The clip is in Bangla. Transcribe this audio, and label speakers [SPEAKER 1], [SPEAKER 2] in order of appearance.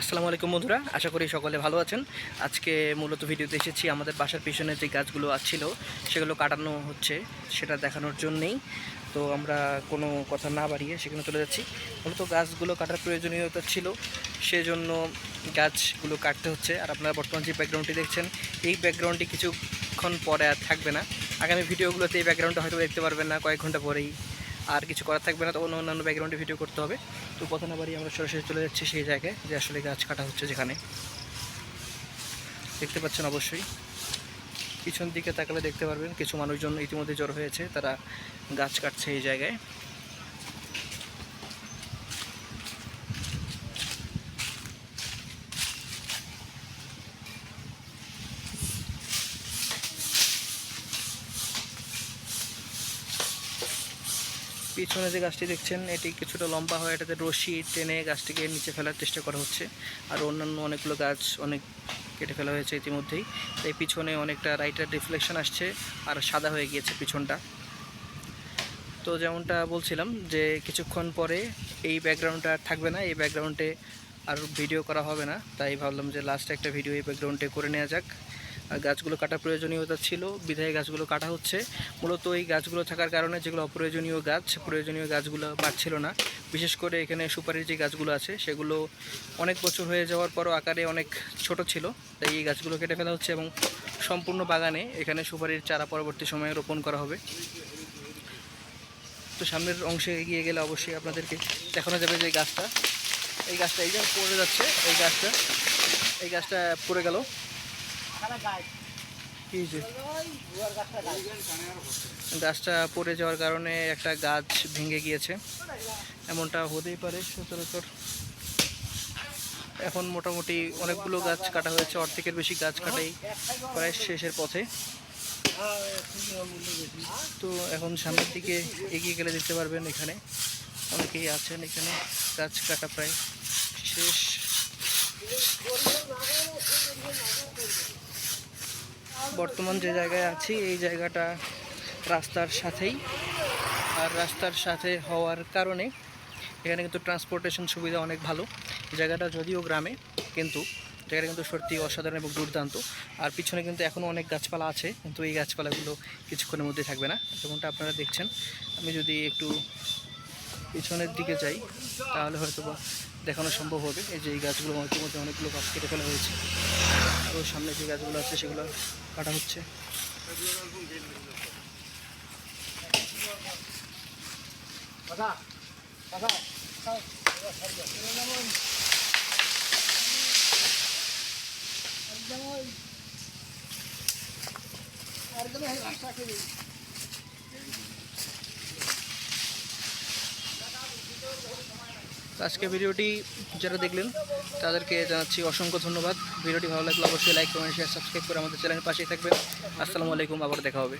[SPEAKER 1] আসসালামু আলাইকুম বন্ধুরা, আশা করি সকলে ভালো আছেন। আজকে মূলত ভিডিওতে এসেছি, আমাদের বাসার পিছনে যে গাছগুলো আছিল সেগুলো কাটানো হচ্ছে, সেটা দেখানোর জন্যেই। তো আমরা কোনো কথা না বাড়িয়ে সেখানে চলে যাচ্ছি। মূলত গাছগুলো কাটার প্রয়োজনীয়তা ছিল, সেজন্য গাছগুলো কাটতে হচ্ছে। আর আপনারা বর্তমান যে ব্যাকগ্রাউন্ডটি দেখছেন, এই ব্যাকগ্রাউন্ডটি কিছুক্ষণ পরে আর থাকবে না। আগামী ভিডিওগুলোতে এই ব্যাকগ্রাউন্ডটা হয়তো দেখতে পারবেন না, কয়েক ঘণ্টা পরেই। আর কিছু করার থাকবে না, তো অন্য অন্যান্য ব্যাকগ্রাউন্ডে ভিডিও করতে হবে। তো কথা না বাড়ি আমরা সরাসরি চলে যাচ্ছি সেই জায়গায়, যে আসলে গাছ কাটা হচ্ছে যেখানে। দেখতে পাচ্ছেন অবশ্যই। পিছন দিকে তাকালে দেখতে পারবেন, কিছু মানুষজন ইতিমধ্যে জড়ো হয়েছে, তারা গাছ কাটছে এই জায়গায়। পিছনে যে গাছটি দেখছেন, এটি কিছুটা লম্বা হয় এটাতে রশি টেনে গাছটিকে নিচে ফেলার চেষ্টা করা হচ্ছে। আর অন্যান্য অনেকগুলো গাছ অনেক কেটে ফেলা হয়েছে ইতিমধ্যেই। তাই পিছনে অনেকটা রাইটার রিফ্লেকশন আসছে, আর সাদা হয়ে গিয়েছে পিছনটা। তো যেমনটা বলছিলাম যে, কিছুক্ষণ পরে এই ব্যাকগ্রাউন্ডটা আর থাকবে না, এই ব্যাকগ্রাউন্ডে আর ভিডিও করা হবে না। তাই ভাবলাম যে লাস্ট একটা ভিডিও এই ব্যাকগ্রাউন্ডে করে নেওয়া যাক। গাছগুলো কাটার প্রয়োজনীয়তা ছিল, বিধায় গাছগুলো কাটা হচ্ছে। মূলত এই গাছগুলো থাকার কারণে যেগুলো অপ্রয়োজনীয় গাছ, প্রয়োজনীয় গাছগুলো বাড়ছিল না। বিশেষ করে এখানে সুপারির যে গাছগুলো আছে, সেগুলো অনেক বছর হয়ে যাওয়ার পরও আকারে অনেক ছোট ছিল। তাই এই গাছগুলো কেটে ফেলা হচ্ছে এবং সম্পূর্ণ বাগানে এখানে সুপারির চারা পরবর্তী সময়ে রোপণ করা হবে। তো সামনের অংশে এগিয়ে গেলে অবশ্যই আপনাদেরকে দেখানো যাবে যে গাছটা। এই গাছটা এই যে পড়ে যাচ্ছে, এই গাছটা এই গাছটা পড়ে গেল? গাছটা পড়ে যাওয়ার কারণে একটা গাছ ভেঙে গিয়েছে। এমনটা হতেই পারে সচরাচর। এখন মোটামুটি অনেকগুলো গাছ কাটা হয়েছে অর্ধেকের বেশি গাছ কাটাই প্রায় শেষের পথে। তো এখন সামনের দিকে এগিয়ে গেলে দেখতে পারবেন এখানে অনেকেই আছেন এখানে। গাছ কাটা প্রায় শেষ। বর্তমান যে জায়গায় আছি, এই জায়গাটা রাস্তার সাথেই। আর রাস্তার সাথে হওয়ার কারণে এখানে কিন্তু ট্রান্সপোর্টেশন সুবিধা অনেক ভালো। জায়গাটা যদিও গ্রামে, কিন্তু জায়গাটা কিন্তু সত্যি অসাধারণ এবং দুর্দান্ত। আর পিছনে কিন্তু এখনও অনেক গাছপালা আছে, কিন্তু এই গাছপালাগুলো কিছুক্ষণের মধ্যে থাকবে না। যেমনটা আপনারা দেখছেন, আমি যদি একটু পিছনের দিকে যাই, তাহলে হয়তো বা দেখানো সম্ভব হবে। এই যে এই গাছগুলো ইতিমধ্যে অনেকগুলো গাছ কেটে ফেলা হয়েছে। আরও সামনে যে গাছগুলো আছে সেগুলো কাটা হচ্ছে। আজকে ভিডিওটি যারা দেখলেন, তাদেরকে জানাচ্ছি অসংখ্য ধন্যবাদ। ভিডিওটি ভালো লাগলে অবশ্যই লাইক কমেন্ট শেয়ার সাবস্ক্রাইব করে আমাদের চ্যানেলের পাশেই থাকবেন। আসসালামু আলাইকুম, আবার দেখা হবে।